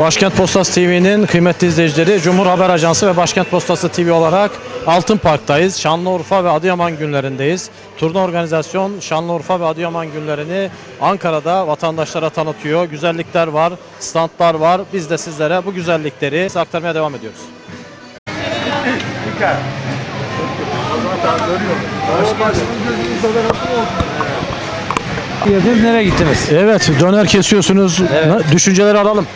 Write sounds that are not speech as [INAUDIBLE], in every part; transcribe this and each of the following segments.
Başkent Postası TV'nin kıymetli izleyicileri Cumhur Haber Ajansı ve Başkent Postası TV olarak Altın Park'tayız. Şanlıurfa ve Adıyaman günlerindeyiz. Turna organizasyon Şanlıurfa ve Adıyaman günlerini Ankara'da vatandaşlara tanıtıyor. Güzellikler var, standlar var. Biz de sizlere bu güzellikleri aktarmaya devam ediyoruz. Girdiniz nereye gittiniz? Evet, döner kesiyorsunuz. Evet. Düşünceleri alalım.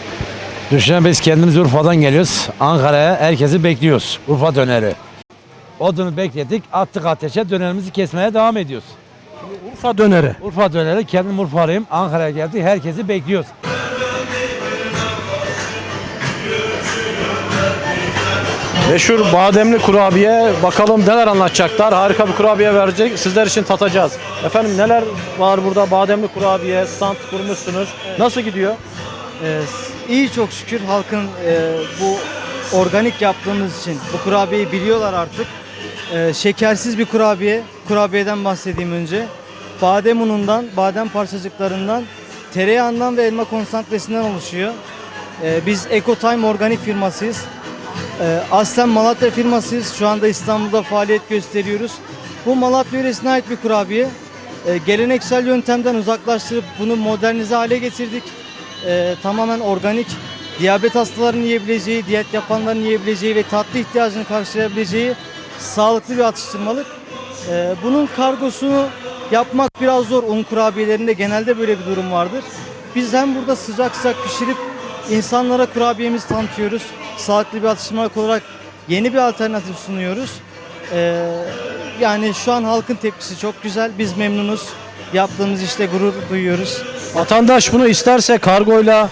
Düşünün biz kendimiz Urfa'dan geliyoruz. Ankara'ya herkesi bekliyoruz. Urfa döneri. Odunu bekledik, attık ateşe dönerimizi kesmeye devam ediyoruz. Urfa döneri. Urfa döneri, kendim Urfalıyım. Ankara'ya geldik, herkesi bekliyoruz. Meşhur bademli kurabiye. Bakalım neler anlatacaklar. Harika bir kurabiye verecek. Sizler için tatacağız. Efendim neler var burada? Bademli kurabiye, stand kurmuşsunuz. Nasıl gidiyor? Ee, iyi çok şükür halkın e, bu organik yaptığımız için bu kurabiyeyi biliyorlar artık. Ee, şekersiz bir kurabiye. Kurabiyeden bahsedeyim önce. Badem unundan, badem parçacıklarından, tereyağından ve elma konsantresinden oluşuyor. Ee, biz Ecotime organik firmasıyız. Ee, aslen Malatya firmasıyız. Şu anda İstanbul'da faaliyet gösteriyoruz. Bu Malatya yöresine ait bir kurabiye. Ee, geleneksel yöntemden uzaklaştırıp bunu modernize hale getirdik. Ee, tamamen organik. Diyabet hastalarının yiyebileceği, diyet yapanların yiyebileceği ve tatlı ihtiyacını karşılayabileceği sağlıklı bir atıştırmalık. Ee, bunun kargosunu yapmak biraz zor. Un kurabiyelerinde genelde böyle bir durum vardır. Biz hem burada sıcak sıcak pişirip insanlara kurabiyemizi tanıtıyoruz. Sağlıklı bir atıştırmalık olarak yeni bir alternatif sunuyoruz. Ee, yani şu an halkın tepkisi çok güzel. Biz memnunuz. Yaptığımız işte gurur duyuyoruz. Vatandaş bunu isterse kargoyla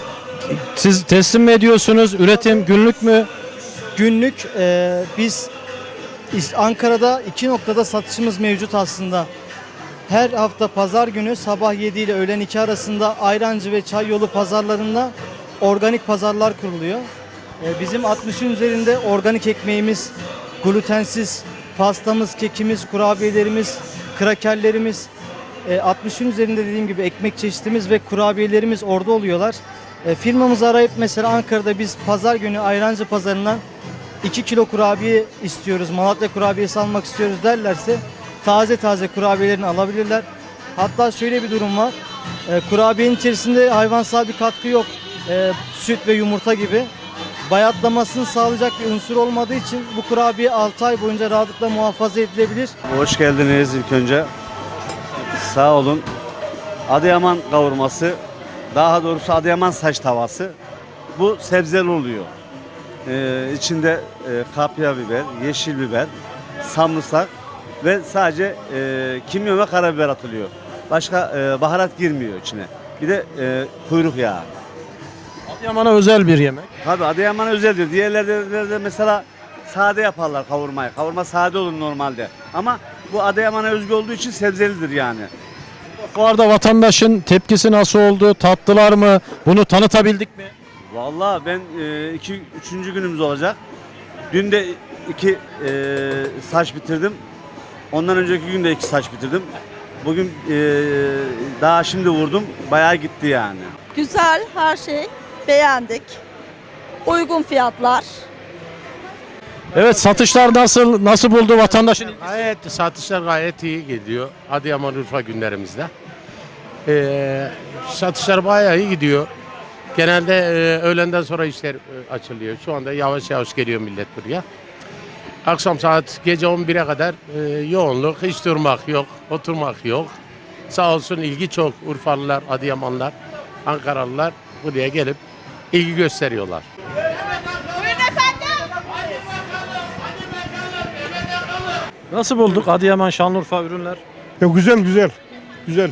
siz teslim mi ediyorsunuz? Üretim günlük mü? Günlük e, biz Ankara'da iki noktada satışımız mevcut aslında. Her hafta pazar günü sabah 7 ile öğlen 2 arasında Ayrancı ve Çay Yolu pazarlarında organik pazarlar kuruluyor. E, bizim 60'ın üzerinde organik ekmeğimiz, glutensiz pastamız, kekimiz, kurabiyelerimiz, krakerlerimiz, 60'ın üzerinde dediğim gibi ekmek çeşitimiz ve kurabiyelerimiz orada oluyorlar. E, firmamızı arayıp mesela Ankara'da biz pazar günü Ayrancı pazarından 2 kilo kurabiye istiyoruz, Malatya kurabiyesi almak istiyoruz derlerse taze taze kurabiyelerini alabilirler. Hatta şöyle bir durum var. E, kurabiyenin içerisinde hayvansal bir katkı yok. E, süt ve yumurta gibi. Bayatlamasını sağlayacak bir unsur olmadığı için bu kurabiye 6 ay boyunca rahatlıkla muhafaza edilebilir. Hoş geldiniz ilk önce. Sağ olun. Adıyaman kavurması, daha doğrusu Adıyaman saç tavası. Bu sebzeli oluyor. Ee, içinde e, kapya biber, yeşil biber, samırsak ve sadece e, kimyon ve karabiber atılıyor. Başka e, baharat girmiyor içine. Bir de e, kuyruk yağı. Adıyaman'a özel bir yemek. Tabii Adıyaman özeldir. Diğerlerde de mesela sade yaparlar kavurmayı. Kavurma sade olur normalde. Ama bu Adıyaman'a özgü olduğu için sebzelidir yani. Fuarda vatandaşın tepkisi nasıl oldu? Tattılar mı? Bunu tanıtabildik mi? Vallahi ben e, iki, üçüncü günümüz olacak. Dün de iki e, saç bitirdim. Ondan önceki gün de iki saç bitirdim. Bugün e, daha şimdi vurdum. Bayağı gitti yani. Güzel her şey beğendik. Uygun fiyatlar. Evet satışlar nasıl? Nasıl buldu vatandaşın? Gayet satışlar gayet iyi gidiyor. Adıyaman Urfa günlerimizde. Ee, satışlar bayağı iyi gidiyor. Genelde e, öğlenden sonra işler e, açılıyor. Şu anda yavaş yavaş geliyor millet buraya. Akşam saat gece 11'e kadar e, yoğunluk, hiç durmak yok, oturmak yok. Sağ olsun ilgi çok. Urfalılar, Adıyamanlar, Ankaralılar buraya gelip ilgi gösteriyorlar. Nasıl bulduk Adıyaman Şanlıurfa ürünler? Ya güzel güzel. Güzel.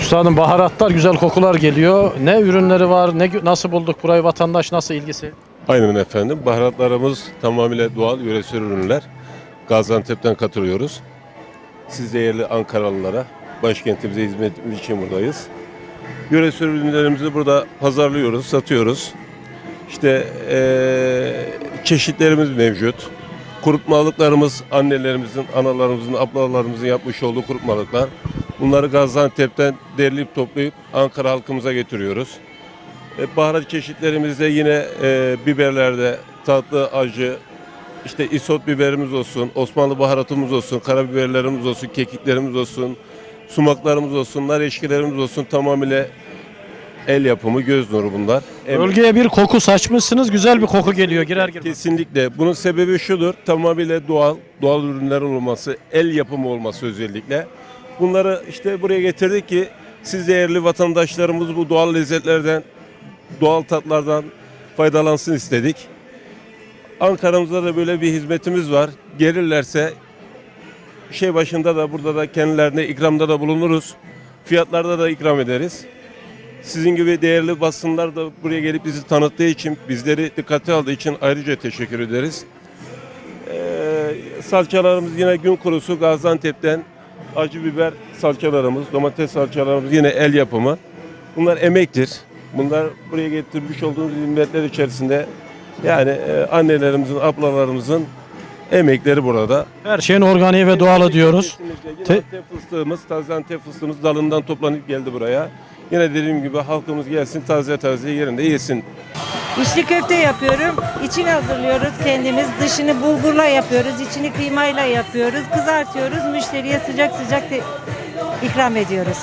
Üstadım baharatlar, güzel kokular geliyor. Ne ürünleri var? Ne nasıl bulduk burayı? Vatandaş nasıl ilgisi? Aynen efendim. Baharatlarımız tamamıyla doğal yöresel ürünler. Gaziantep'ten katılıyoruz. Siz değerli Ankaralılara başkentimize hizmet için buradayız. Yöresel ürünlerimizi burada pazarlıyoruz, satıyoruz. İşte eee, çeşitlerimiz mevcut. Kurutmalıklarımız annelerimizin, analarımızın, ablalarımızın yapmış olduğu kurutmalıklar. Bunları Gaziantep'ten derleyip toplayıp Ankara halkımıza getiriyoruz. E, baharat çeşitlerimizde yine e, biberlerde tatlı, acı, işte isot biberimiz olsun, Osmanlı baharatımız olsun, karabiberlerimiz olsun, kekiklerimiz olsun, sumaklarımız olsun, nar eşkilerimiz olsun tamamıyla el yapımı, göz nuru bunlar. Bölgeye bir koku saçmışsınız. Güzel bir koku geliyor girer girmez. Kesinlikle. Bunun sebebi şudur. Tamamıyla doğal, doğal ürünlerin olması, el yapımı olması özellikle. Bunları işte buraya getirdik ki siz değerli vatandaşlarımız bu doğal lezzetlerden, doğal tatlardan faydalansın istedik. Ankara'mızda da böyle bir hizmetimiz var. Gelirlerse şey başında da burada da kendilerine ikramda da bulunuruz. Fiyatlarda da ikram ederiz. Sizin gibi değerli basınlar da buraya gelip bizi tanıttığı için, bizleri dikkate aldığı için ayrıca teşekkür ederiz. Ee, salçalarımız yine gün kurusu Gaziantep'ten acı biber salçalarımız, domates salçalarımız yine el yapımı. Bunlar emektir. Bunlar buraya getirmiş olduğumuz hizmetler içerisinde yani e, annelerimizin, ablalarımızın emekleri burada. Her şeyin organiği ve doğalı diyoruz. Te- fıstığımız, taze Antep fıstığımız dalından toplanıp geldi buraya. Yine dediğim gibi halkımız gelsin taze taze yerinde yesin. İçli köfte yapıyorum. İçini hazırlıyoruz kendimiz. Dışını bulgurla yapıyoruz. içini kıymayla yapıyoruz. Kızartıyoruz. Müşteriye sıcak sıcak ikram ediyoruz.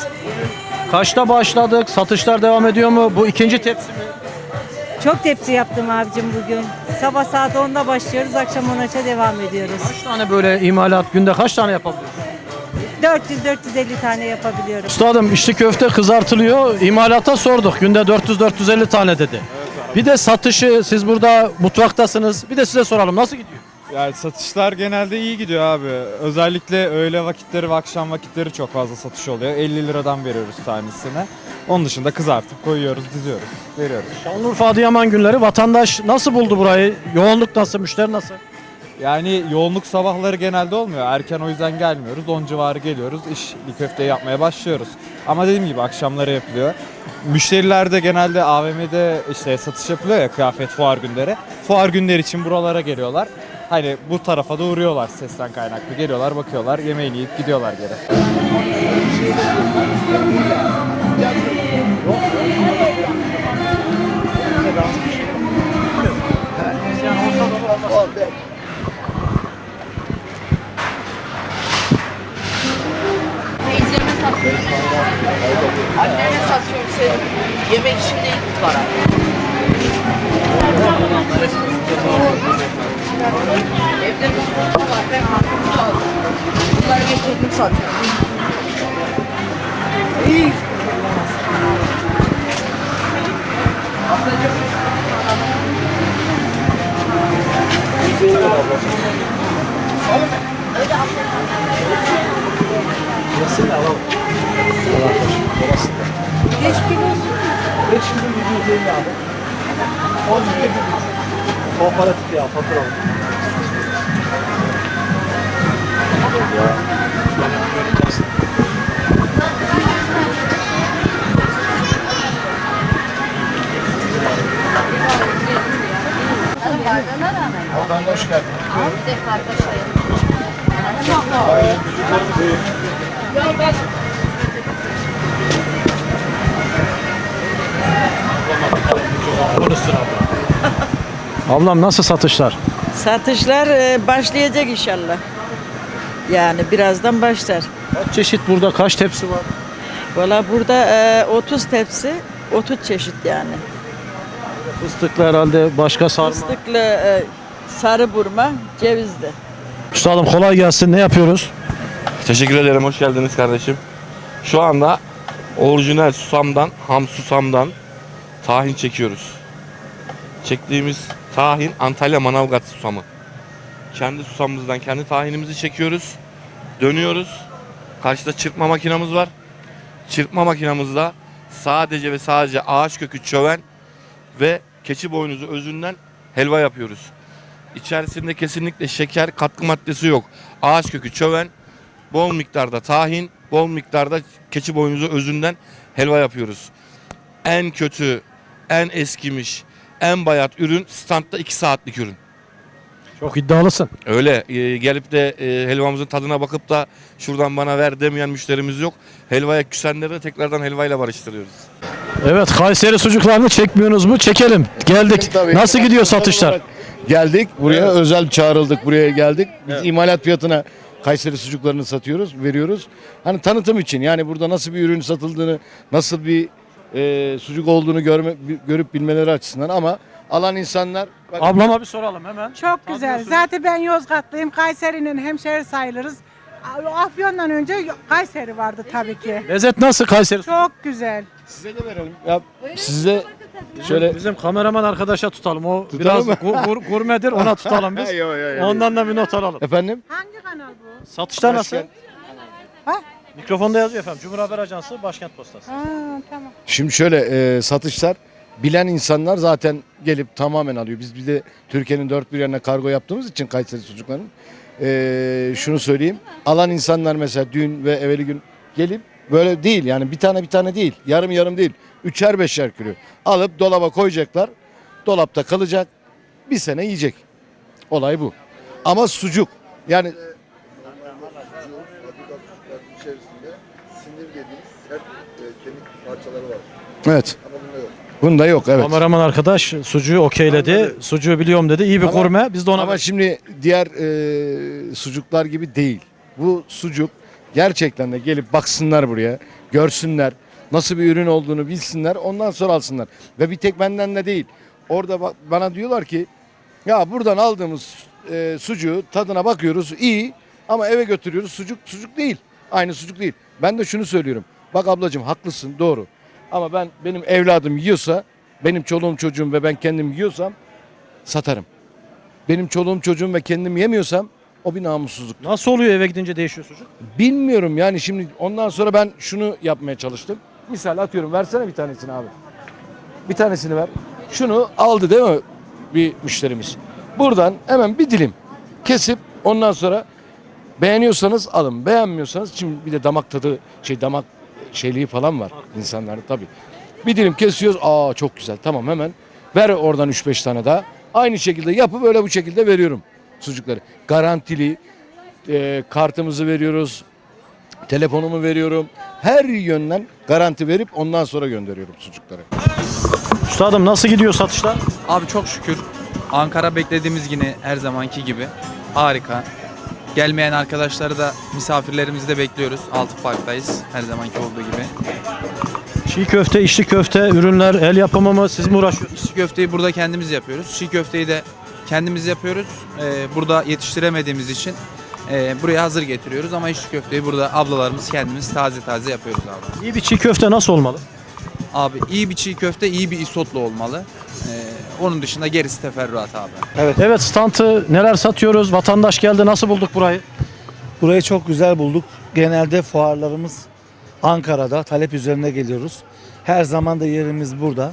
Kaçta başladık? Satışlar devam ediyor mu? Bu ikinci tepsi mi? Çok tepsi yaptım abicim bugün. Sabah saat 10'da başlıyoruz. Akşam 10'a devam ediyoruz. Kaç tane böyle imalat günde kaç tane yapabiliyorsunuz? 400-450 tane yapabiliyorum. Üstadım içli köfte kızartılıyor. İmalata sorduk. Günde 400-450 tane dedi. Bir de satışı siz burada mutfaktasınız. Bir de size soralım nasıl gidiyor? Yani satışlar genelde iyi gidiyor abi. Özellikle öğle vakitleri ve akşam vakitleri çok fazla satış oluyor. 50 liradan veriyoruz tanesine. Onun dışında kızartıp koyuyoruz, diziyoruz, veriyoruz. Şanlıurfa Adıyaman günleri vatandaş nasıl buldu burayı? Yoğunluk nasıl? Müşteri nasıl? Yani yoğunluk sabahları genelde olmuyor. Erken o yüzden gelmiyoruz. 10 civarı geliyoruz. İşli köfte yapmaya başlıyoruz. Ama dediğim gibi akşamları yapılıyor. Müşteriler de genelde AVM'de işte satış yapılıyor ya kıyafet fuar günleri. Fuar günleri için buralara geliyorlar. Hani bu tarafa da uğruyorlar sesten kaynaklı. Geliyorlar, bakıyorlar, yemeğini yiyip gidiyorlar geri. Teyzeme satıyorum. Anneme satıyorum senin. Yemek için değil para. Evde bir var. Ben hakkımı aldım. Bunları getirdim satıyorum. İyi. değil abi. 12 Kooperatif ya fatura. Ya. Oradan hoş geldin. Abi de kardeşlerim. Ya ben [LAUGHS] Ablam nasıl satışlar? Satışlar e, başlayacak inşallah. Yani birazdan başlar. Kaç çeşit burada? Kaç tepsi var? Valla burada e, 30 tepsi, 30 çeşit yani. Fıstıklı herhalde başka sarma. Fıstıklı, e, sarı burma, cevizli. Üstadım kolay gelsin. Ne yapıyoruz? Teşekkür ederim. Hoş geldiniz kardeşim. Şu anda orijinal susamdan, ham susamdan tahin çekiyoruz. Çektiğimiz tahin Antalya Manavgat susamı. Kendi susamımızdan kendi tahinimizi çekiyoruz. Dönüyoruz. Karşıda çırpma makinamız var. Çırpma makinamızda sadece ve sadece ağaç kökü çöven ve keçi boynuzu özünden helva yapıyoruz. İçerisinde kesinlikle şeker katkı maddesi yok. Ağaç kökü çöven bol miktarda tahin, bol miktarda keçi boynuzu özünden helva yapıyoruz. En kötü, en eskimiş, en bayat ürün standta 2 saatlik ürün. Çok iddialısın. Öyle e, gelip de e, helvamızın tadına bakıp da şuradan bana ver demeyen müşterimiz yok. Helvaya küsenleri de tekrardan helvayla barıştırıyoruz. Evet Kayseri sucuklarını çekmiyorsunuz mu? Çekelim. Geldik. Tabii. Nasıl gidiyor satışlar? Geldik buraya özel çağrıldık buraya geldik. Biz imalat fiyatına Kayseri sucuklarını satıyoruz, veriyoruz. Hani tanıtım için yani burada nasıl bir ürün satıldığını, nasıl bir e, sucuk olduğunu görme, görüp bilmeleri açısından ama alan insanlar bak, Ablama bir soralım hemen. Çok güzel. Zaten ben Yozgatlıyım. Kayseri'nin hemşeri sayılırız. Afyon'dan önce Kayseri vardı tabii ki. Lezzet nasıl Kayseri? Çok güzel. size de verelim. Ya, size şöyle Bizim kameraman arkadaşa tutalım. O Tutalım biraz mı? gu- gur- gurmedir. Ona tutalım biz. [LAUGHS] Yo, yo, yo. Ondan da bir not alalım. efendim Hangi kanal bu? Satışlar nasıl? Ha? Mikrofonda yazıyor efendim. Cumhur Haber Ajansı, Başkent Postası. Ha, tamam. Şimdi şöyle e, satışlar bilen insanlar zaten gelip tamamen alıyor. Biz bir de Türkiye'nin dört bir yerine kargo yaptığımız için Kayseri sucuklarının e, şunu söyleyeyim. Alan insanlar mesela dün ve evveli gün gelip böyle değil yani bir tane bir tane değil yarım yarım değil. Üçer beşer kilo alıp dolaba koyacaklar. Dolapta kalacak. Bir sene yiyecek. Olay bu. Ama sucuk yani Evet. Bunda yok evet. Kameraman arkadaş sucuğu okeyledi. Sucuğu biliyorum dedi. İyi bir Ama- gurme. Biz de ona Ama şimdi diğer e, sucuklar gibi değil. Bu sucuk gerçekten de gelip baksınlar buraya, görsünler, nasıl bir ürün olduğunu bilsinler, ondan sonra alsınlar. Ve bir tek benden de değil. Orada bak- bana diyorlar ki ya buradan aldığımız e, sucuğu tadına bakıyoruz iyi ama eve götürüyoruz sucuk sucuk değil. Aynı sucuk değil. Ben de şunu söylüyorum. Bak ablacığım haklısın doğru. Ama ben benim evladım yiyorsa, benim çoluğum çocuğum ve ben kendim yiyorsam satarım. Benim çoluğum çocuğum ve kendim yemiyorsam o bir namussuzluk. Nasıl oluyor eve gidince değişiyor sucuk? Bilmiyorum yani şimdi ondan sonra ben şunu yapmaya çalıştım. Misal atıyorum versene bir tanesini abi. Bir tanesini ver. Şunu aldı değil mi bir müşterimiz. Buradan hemen bir dilim kesip ondan sonra beğeniyorsanız alın. Beğenmiyorsanız şimdi bir de damak tadı şey damak şeyliği falan var insanların tabii. Bir dilim kesiyoruz. Aa çok güzel. Tamam hemen ver oradan 3-5 tane daha. Aynı şekilde yapıp öyle bu şekilde veriyorum sucukları. Garantili e, kartımızı veriyoruz. Telefonumu veriyorum. Her yönden garanti verip ondan sonra gönderiyorum sucukları. Üstadım nasıl gidiyor satışlar? Abi çok şükür. Ankara beklediğimiz yine her zamanki gibi. Harika. Gelmeyen arkadaşları da misafirlerimizi de bekliyoruz. Altı Park'tayız her zamanki olduğu gibi. Çiğ köfte, içli köfte, ürünler, el yapımı mı? Siz mi uğraşıyorsunuz? İçli köfteyi burada kendimiz yapıyoruz. Çiğ köfteyi de kendimiz yapıyoruz. Ee, burada yetiştiremediğimiz için e, buraya hazır getiriyoruz ama içli köfteyi burada ablalarımız kendimiz taze taze yapıyoruz abi. İyi bir çiğ köfte nasıl olmalı? Abi iyi bir çiğ köfte iyi bir isotlu olmalı. Ee, onun dışında gerisi teferruat abi. Evet. Evet stantı neler satıyoruz? Vatandaş geldi. Nasıl bulduk burayı? Burayı çok güzel bulduk. Genelde fuarlarımız Ankara'da talep üzerine geliyoruz. Her zaman da yerimiz burada.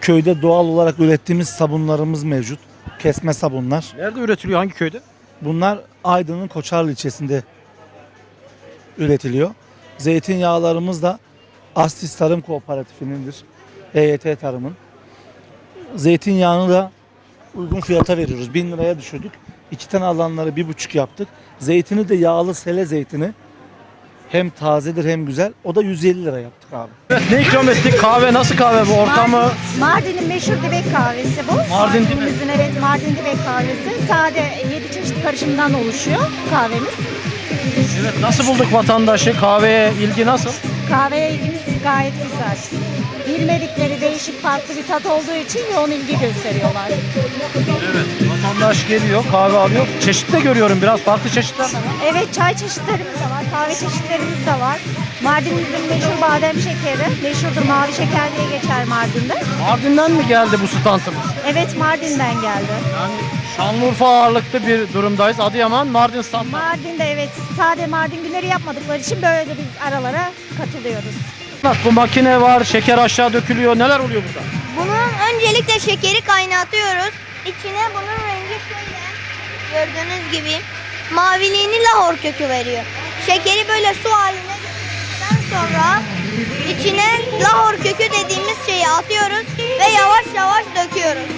Köyde doğal olarak ürettiğimiz sabunlarımız mevcut. Kesme sabunlar. Nerede üretiliyor? Hangi köyde? Bunlar Aydın'ın Koçarlı ilçesinde üretiliyor. Zeytinyağlarımız da Astis Tarım Kooperatifinindir. EYT Tarım'ın. Zeytinyağını da uygun fiyata veriyoruz. 1000 liraya düşürdük. İki tane alanları bir buçuk yaptık. Zeytini de yağlı sele zeytini. Hem tazedir hem güzel. O da 150 lira yaptık abi. Evet, ne ikram ettik? Kahve nasıl kahve bu? Ortamı Mardin'in meşhur dibek kahvesi bu. Mardin dibek. Mardin'imizin evet Mardin dibek kahvesi. Sade 7 çeşit karışımdan oluşuyor kahvemiz. Evet, nasıl bulduk vatandaşı? Kahveye ilgi nasıl? Kahveye ilgimiz gayet güzel. Bilmedikleri değişik farklı bir tat olduğu için yoğun ilgi gösteriyorlar. Evet. Vatandaş geliyor, kahve alıyor. Çeşit de görüyorum biraz. Farklı çeşitler. Evet çay çeşitlerimiz de var, kahve çeşitlerimiz de var. Mardin'imizin meşhur badem şekeri, meşhurdur mavi şeker diye geçer Mardin'de. Mardin'den mi geldi bu standımız? Evet Mardin'den geldi. Yani Şanlıurfa ağırlıklı bir durumdayız. Adıyaman, Mardin standı. Mardin'de evet sade Mardin günleri yapmadıkları için böyle de biz aralara katılıyoruz. Bak bu makine var, şeker aşağı dökülüyor. Neler oluyor burada? Bunun öncelikle şekeri kaynatıyoruz. İçine bunun rengi şöyle gördüğünüz gibi maviliğini lahor kökü veriyor. Şekeri böyle su haline getirdikten sonra içine lahor kökü dediğimiz şeyi atıyoruz ve yavaş yavaş döküyoruz.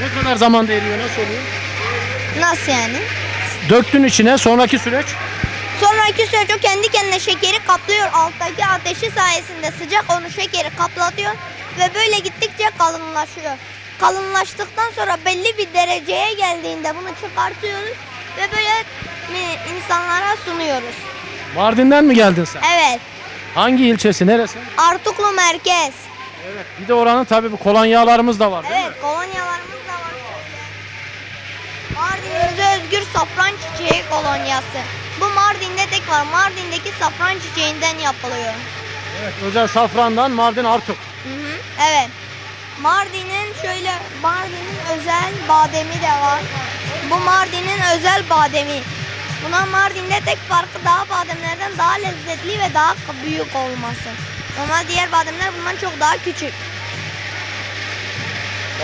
Ne kadar zamanda eriyor, nasıl oluyor? Nasıl yani? Döktün içine, sonraki süreç. Sonraki süreç o kendi kendine şekeri kaplıyor. Alttaki ateşi sayesinde sıcak onu şekeri kaplatıyor. Ve böyle gittikçe kalınlaşıyor. Kalınlaştıktan sonra belli bir dereceye geldiğinde bunu çıkartıyoruz. Ve böyle insanlara sunuyoruz. Mardin'den mi geldin sen? Evet. Hangi ilçesi, neresi? Artuklu merkez. Bir de oranın tabii bu kolonyalarımız da var değil mi? Evet kolonyalarımız da var. Mardin'imize özgür safran çiçeği kolonyası. Bu Mardin'de tek var. Mardin'deki safran çiçeğinden yapılıyor. Evet, özel safrandan Mardin Artuk. Hı hı, evet. Mardin'in şöyle Mardin'in özel bademi de var. Bu Mardin'in özel bademi. Buna Mardin'de tek farkı daha bademlerden daha lezzetli ve daha büyük olması. Normal diğer bademler bundan çok daha küçük.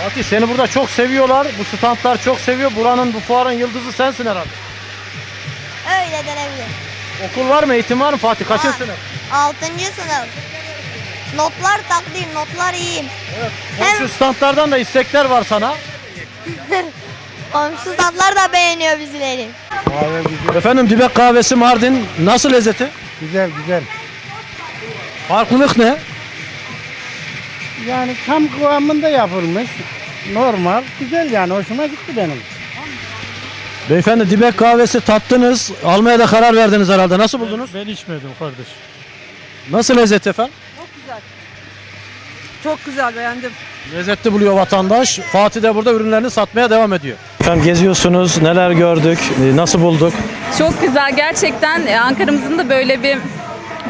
Fatih seni burada çok seviyorlar. Bu standlar çok seviyor. Buranın bu fuarın yıldızı sensin herhalde. Öyle denebilir. Okul var mı? Eğitim var mı Fatih? Kaçıncı Var. sınıf? 6. sınıf. Notlar takdir, notlar iyi. Komşu standlardan da istekler var sana. [LAUGHS] Komşu tatlar da beğeniyor bizleri. Efendim Dibek kahvesi Mardin nasıl lezzeti? Güzel güzel. Farklılık ne? Yani tam kıvamında yapılmış. Normal. Güzel yani hoşuma gitti benim. Beyefendi Dibek kahvesi tattınız. Almaya da karar verdiniz herhalde. Nasıl buldunuz? Ben içmedim kardeş. Nasıl lezzet efendim? Çok güzel beğendim. Lezzetli buluyor vatandaş. Fatih de burada ürünlerini satmaya devam ediyor. Efendim geziyorsunuz. Neler gördük? e, Nasıl bulduk? Çok güzel gerçekten e, Ankara'mızın da böyle bir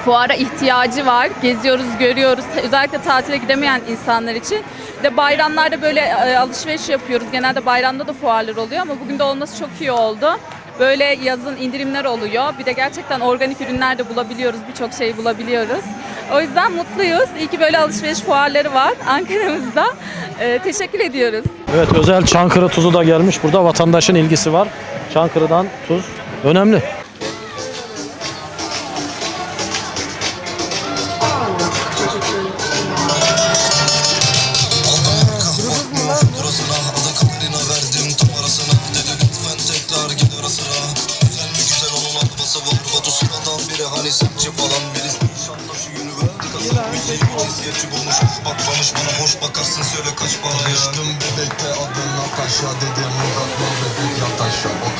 fuara ihtiyacı var. Geziyoruz, görüyoruz. Özellikle tatile gidemeyen insanlar için. De bayramlarda böyle e, alışveriş yapıyoruz. Genelde bayramda da fuarlar oluyor ama bugün de olması çok iyi oldu. Böyle yazın indirimler oluyor. Bir de gerçekten organik ürünler de bulabiliyoruz. Birçok şey bulabiliyoruz. O yüzden mutluyuz. İyi ki böyle alışveriş fuarları var Ankara'mızda. E, teşekkür ediyoruz. Evet özel Çankırı tuzu da gelmiş. Burada vatandaşın ilgisi var. Çankırı'dan tuz önemli. Gerçekçi falan birisi inşallah şu yönü verdi kasap Müziği cinsiyetçi bulmuş. Bakmamış bana hoş bakarsın söyle kaç para ya. Düştüm bebekte adına taşa dedim Murat bebek yat aşağı.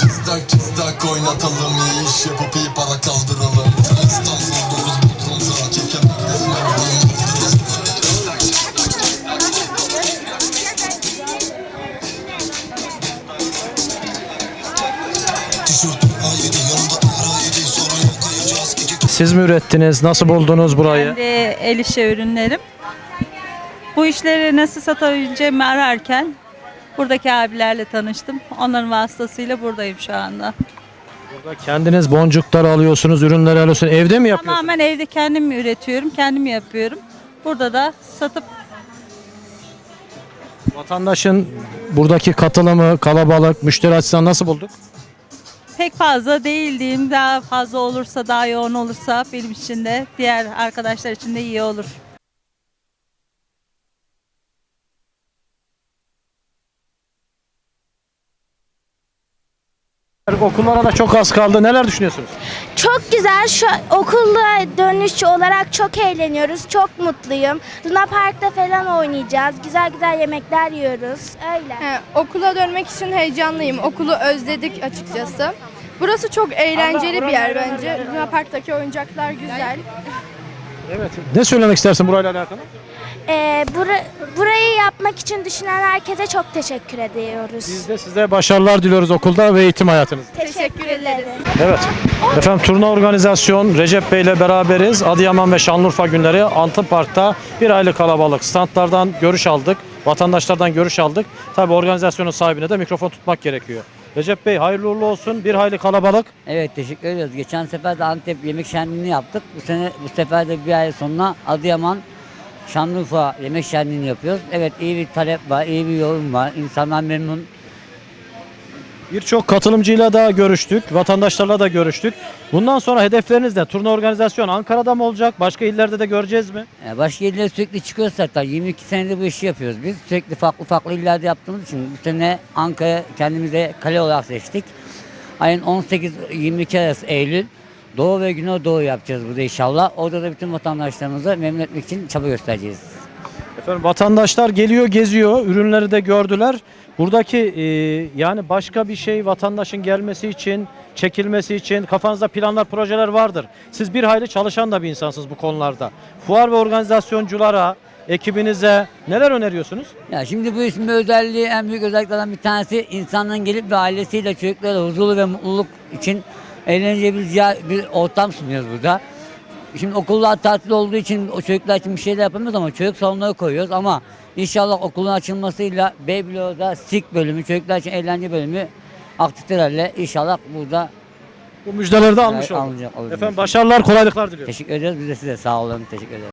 Cızdak cızdak oynatalım iyi iş yapıp iyi para kaldıralım İstanbul dokuz Bodrum'da çeken Tişörtüm A7 yanımda R7 sorun yok kayacağız iki Siz mi ürettiniz? Nasıl buldunuz burayı? Ben de el işi ürünlerim. Bu işleri nasıl satabileceğimi ararken buradaki abilerle tanıştım. Onların vasıtasıyla buradayım şu anda. Burada kendiniz boncuklar alıyorsunuz, ürünleri alıyorsunuz. Evde mi yapıyorsunuz? Tamamen evde kendim üretiyorum, kendim yapıyorum. Burada da satıp Vatandaşın buradaki katılımı, kalabalık, müşteri açısından nasıl bulduk? pek fazla değil diyeyim. Daha fazla olursa, daha yoğun olursa benim için de diğer arkadaşlar için de iyi olur. Okullara da çok az kaldı. Neler düşünüyorsunuz? Çok güzel. Şu okulda dönüş olarak çok eğleniyoruz. Çok mutluyum. Luna Park'ta falan oynayacağız. Güzel güzel yemekler yiyoruz. Öyle. okula dönmek için heyecanlıyım. Okulu özledik açıkçası. Burası çok eğlenceli bir yer bence. Luna Park'taki oyuncaklar güzel. Evet. Ne söylemek istersin burayla alakalı? Ee, bura- burayı yapmak için düşünen herkese çok teşekkür ediyoruz. Biz de size başarılar diliyoruz okulda ve eğitim hayatınızda. Teşekkür ederiz. Evet. Efendim turna organizasyon Recep Bey ile beraberiz. Adıyaman ve Şanlıurfa günleri Park'ta bir aylık kalabalık. Standlardan görüş aldık. Vatandaşlardan görüş aldık. Tabi organizasyonun sahibine de mikrofon tutmak gerekiyor. Recep Bey hayırlı uğurlu olsun. Bir hayli kalabalık. Evet teşekkür ediyoruz. Geçen sefer de Antep yemek şenliğini yaptık. Bu sene bu sefer de bir ay sonra Adıyaman Şanlıurfa yemek şenliğini yapıyoruz. Evet iyi bir talep var, iyi bir yorum var. İnsanlar memnun. Birçok katılımcıyla da görüştük. Vatandaşlarla da görüştük. Bundan sonra hedefleriniz ne? Turna organizasyon Ankara'da mı olacak? Başka illerde de göreceğiz mi? Ee, Başka illere sürekli çıkıyoruz zaten. 22 senedir bu işi yapıyoruz biz. Sürekli farklı farklı illerde yaptığımız için bu sene Ankara kendimize kale olarak seçtik. Ayın 18-22 arası Eylül Doğu ve Güneydoğu yapacağız burada inşallah. Orada da bütün vatandaşlarımızı memnun etmek için çaba göstereceğiz. Efendim vatandaşlar geliyor, geziyor, ürünleri de gördüler. Buradaki e, yani başka bir şey vatandaşın gelmesi için, çekilmesi için kafanızda planlar, projeler vardır. Siz bir hayli çalışan da bir insansınız bu konularda. Fuar ve organizasyonculara, ekibinize neler öneriyorsunuz? Ya şimdi bu ismin özelliği en büyük özelliklerden bir tanesi insanların gelip ve ailesiyle çocuklarla huzurlu ve mutluluk için eğlenebileceği bir ortam sunuyoruz burada. Şimdi okullar tatil olduğu için o çocuklar için bir şeyler yapamıyoruz ama çocuk salonları koyuyoruz ama inşallah okulun açılmasıyla B bloğda SİK bölümü, çocuklar için eğlence bölümü aktivitelerle inşallah burada Bu müjdeleri de almış olduk. Efendim başarılar, kolaylıklar diliyorum. teşekkür ediyoruz. Biz de size sağ olun. Teşekkür ederiz.